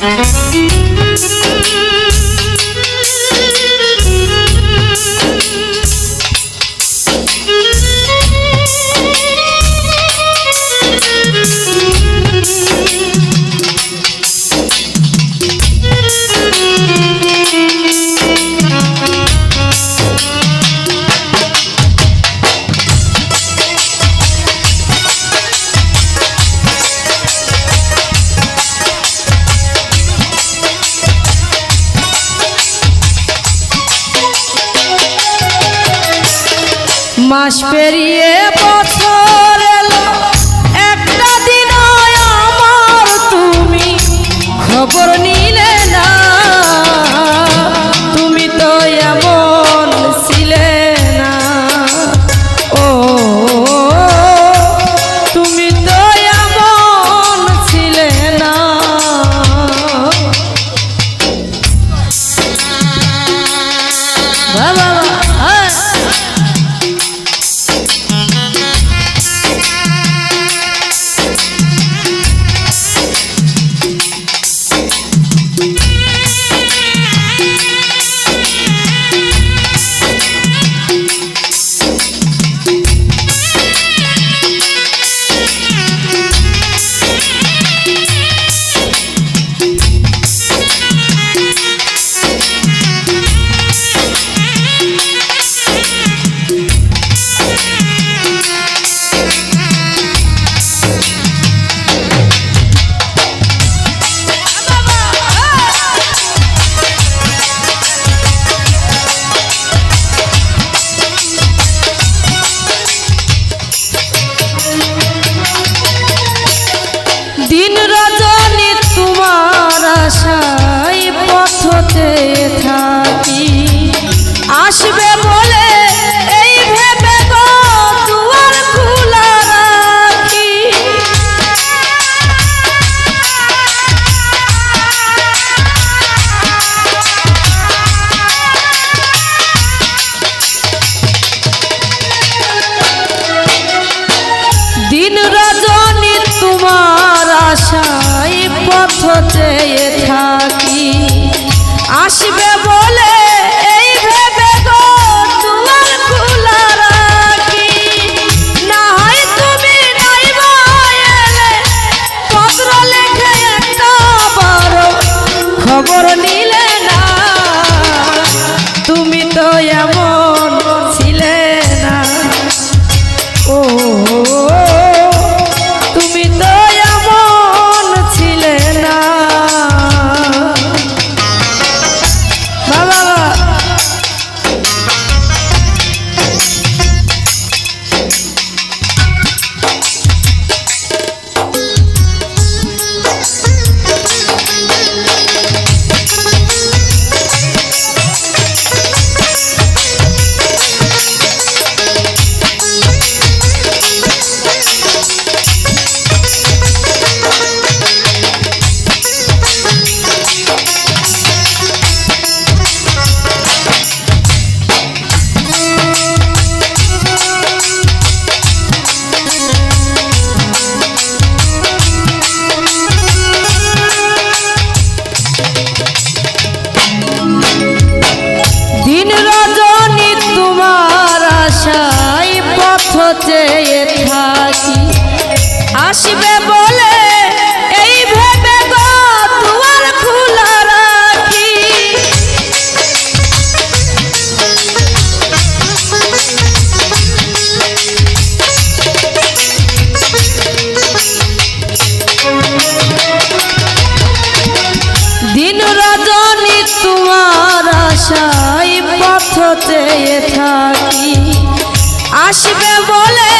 Música আসবে বলে এই ভেবে দুয়ার খোলা রাখি। দিন রজনী তোমার থাকি। আসবে বলে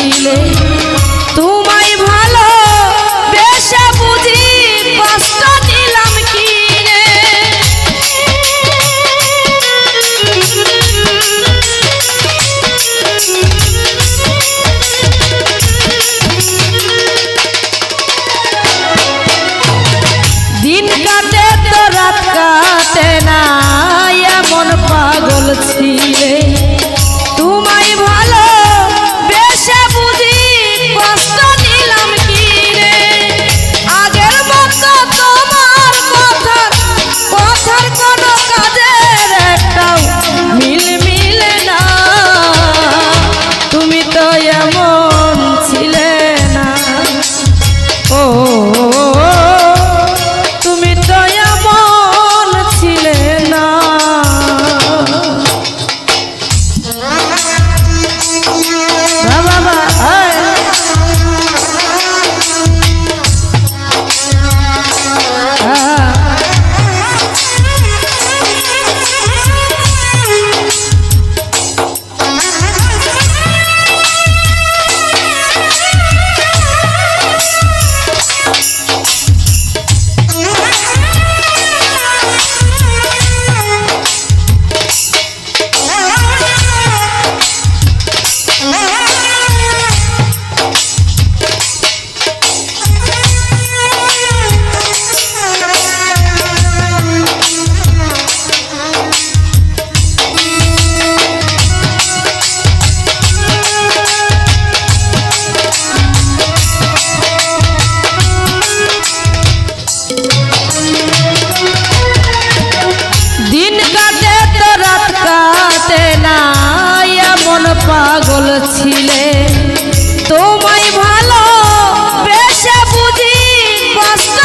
নীলে মন পাগল ছিলে? তোমায় ভালো বেশে বুঝি কষ্ট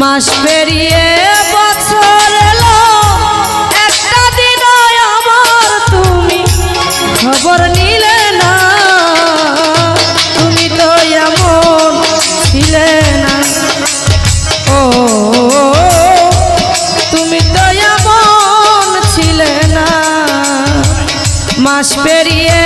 মাস পেরিয়ে বছর এলো। একটা দিন আমার তুমি খবর নিলে না। তুমি তো এমন ছিলে না। ও, তুমি তো এমন ছিলে না। মাস পেরিয়ে